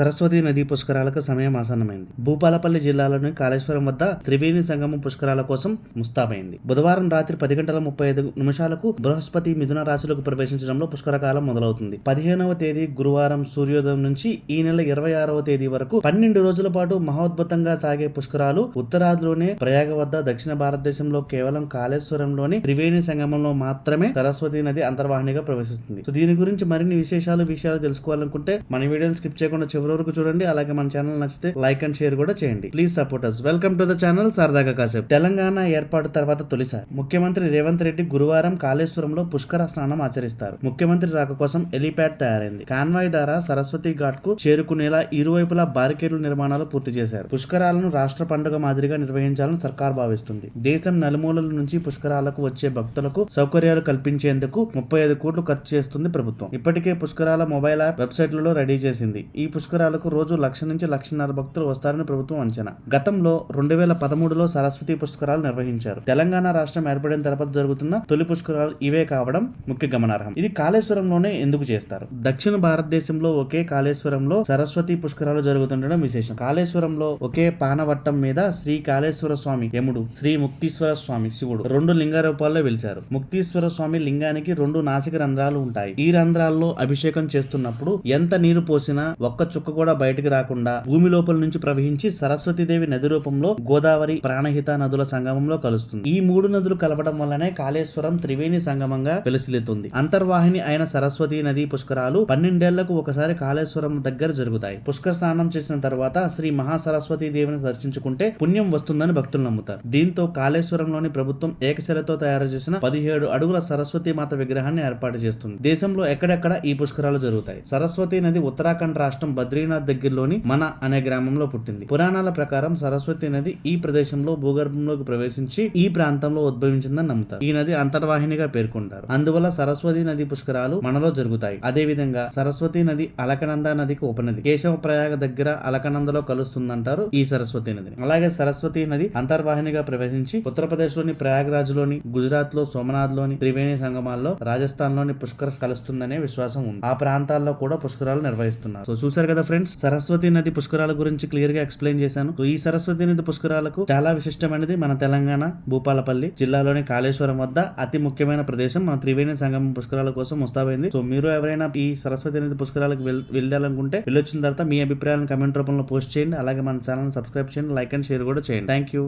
సరస్వతి నదీ పుష్కరాలకు సమయం ఆసన్నమైంది. భూపాలపల్లి జిల్లాలోని కాళేశ్వరం వద్ద త్రివేణి సంగమం పుష్కరాల కోసం ముస్తాబైంది. బుధవారం రాత్రి పది గంటల ముప్పై ఐదు నిమిషాలకు బృహస్పతి మిథున రాశిలోకి ప్రవేశించడంలో పుష్కరకాలం మొదలవుతుంది. పదిహేనవ తేదీ గురువారం సూర్యోదయం నుంచి ఈ నెల ఇరవై ఆరవ తేదీ వరకు పన్నెండు రోజుల పాటు మహోద్భుతంగా సాగే పుష్కరాలు ఉత్తరాదిలోనే ప్రయాగ వద్ద దక్షిణ భారతదేశంలో కేవలం కాళేశ్వరంలోని త్రివేణి సంగమంలో మాత్రమే సరస్వతి నది అంతర్వాహినిగా ప్రవేశిస్తుంది. సో దీని గురించి మరిన్ని విశేషాలు విషయాలు తెలుసుకోవాలనుకుంటే మన వీడియోని స్కిప్ చేయకుండా చివరి వరకు చూడండి అలాగే మన ఛానల్ నచ్చితే లైక్ అండ్ షేర్ కూడా చేయండి. Please support us welcome to the channel సరదాగా కాసేపు. తెలంగాణ ఏర్పాటు తర్వాత తొలిసారి. ముఖ్యమంత్రి రేవంత్ రెడ్డి గురువారం కాళేశ్వరంలో పుష్కర స్నానం ఆచరిస్తారు. ముఖ్యమంత్రి రాక కోసం ఎలిప్యాడ్ తయారైంది. కాన్వాయ్ ద్వారా సరస్వతి ఘాట్కు చేరుకునేలా ఇరువైపులా బారికేడ్ల నిర్మాణాలు పూర్తి చేశారు. పుష్కరాలను రాష్ట్ర పండుగ మాదిరిగా నిర్వహించాలని సర్కార్ భావిస్తుంది. దేశం నలుమూలల నుంచి పుష్కరాలకు వచ్చే భక్తులకు సౌకర్యాలు కల్పించేందుకు ముప్పై ఐదు కోట్లు ఖర్చు చేస్తుంది ప్రభుత్వం. ఇప్పటికే పుష్కరాల మొబైల్ యాప్ వెబ్సైట్లలో రెడీ చేసింది. ఈ పుష్కర మందిరాలకు రోజు లక్ష నుంచి లక్షన్నర భక్తులు వస్తారని ప్రభుత్వం అంచనా. గతంలో రెండు వేల పదమూడులో సరస్వతి పుష్కరాలు నిర్వహించారు. తెలంగాణ రాష్ట్రం ఏర్పడిన తర్వాత జరుగుతున్న తొలి పుష్కరాలు ఇవే కావడం ముఖ్య గమనార్హం. ఇది కాళేశ్వరంలోనే ఎందుకు చేస్తారు? దక్షిణ భారతదేశంలో ఒకే కాళేశ్వరంలో సరస్వతి పుష్కరాలు జరుగుతుండడం విశేషం. కాళేశ్వరంలో ఒకే పానవట్టం మీద శ్రీ కాళేశ్వర స్వామి యముడు శ్రీ ముక్తీశ్వర స్వామి శివుడు రెండు లింగ రూపాల్లో వెలిచారు ముక్తీశ్వర స్వామి లింగానికి రెండు నాసిక రంధ్రాలు ఉంటాయి. ఈ రంధ్రాల్లో అభిషేకం చేస్తున్నప్పుడు ఎంత నీరు పోసినా ఒక్క చుక్క కూడా బయటకు రాకుండా భూమి లోపల నుంచి ప్రవహించి సరస్వతీదేవి నది రూపంలో గోదావరి ప్రాణహిత నదుల సంగమంలో కలుస్తుంది. ఈ మూడు నదులు కలపడం వల్లనే కాళేశ్వరం త్రివేణి సంగమంగా వెలుసిల్లుతుంది. అంతర్వాహిని అయిన సరస్వతి నది పుష్కరాలు పన్నెండేళ్ళకు ఒకసారి కాళేశ్వరం దగ్గర జరుగుతాయి. పుష్కర స్నానం చేసిన తర్వాత శ్రీ మహాసరస్వతి దేవిని దర్శించుకుంటే పుణ్యం వస్తుందని భక్తులు నమ్ముతారు. దీంతో కాళేశ్వరంలోని ప్రభుత్వం ఏకశిలతో తయారు చేసిన పదిహేడు అడుగుల సరస్వతి మాత విగ్రహాన్ని ఏర్పాటు చేస్తుంది. దేశంలో ఎక్కడెక్కడ ఈ పుష్కరాలు జరుగుతాయి? సరస్వతి నది ఉత్తరాఖండ్ రాష్ట్రం బద్రీనాథ్ దగ్గరలోని మన అనే గ్రామంలో పుట్టింది. పురాణాల ప్రకారం సరస్వతి నది ఈ ప్రదేశంలో భూగర్భంలోకి ప్రవేశించి ఈ ప్రాంతంలో ఉద్భవించిందని నమ్ముతారు. ఈ నది అంతర్వాహినిగా పేర్కొంటారు. అందువల్ల సరస్వతి నది పుష్కరాలు మనలో జరుగుతాయి. అదే విధంగా సరస్వతి నది అలకనంద నదికి ఉపనది. కేశవ ప్రయాగ దగ్గర అలకనందలో కలుస్తుందంటారు ఈ సరస్వతి నది అలాగే సరస్వతి నది అంతర్వాహినిగా ప్రవేశించి ఉత్తరప్రదేశ్లోని ప్రయాగరాజ్లోని గుజరాత్లో సోమనాథ్లోని త్రివేణి సంగమాల్లో రాజస్థాన్లోని పుష్కర కలుస్తుందనే విశ్వాసం ఉంది. ఆ ప్రాంతాల్లో కూడా పుష్కరాలు నిర్వహిస్తున్నారు. సో చూసారు కదా ఫ్రెండ్స్ సరస్వతి నది పుష్కరాల గురించి క్లియర్గా ఎక్స్ప్లెయిన్ చేశాను. సో ఈ సరస్వతి నది పుష్కరాలకు చాలా విశిష్టమైనది మన తెలంగాణ భూపాలపల్లి జిల్లాలోని కాళేశ్వరం వద్ద అతి ముఖ్యమైన ప్రదేశం మన త్రివేణి సంగమం పుష్కరాల కోసం ముస్తాబైంది. సో మీరు ఎవరైనా ఈ సరస్వతి నది పుష్కరాలకు వెళ్ళాలనుకుంటే వెళ్ళొచ్చిన తర్వాత మీ అభిప్రాయాలను కమెంట్ రూపంలో పోస్ట్ చేయండి. అలాగే మన ఛానల్ సబ్స్క్రైబ్ చేయండి లైక్ అండ్ షేర్ కూడా చేయండి. Thank you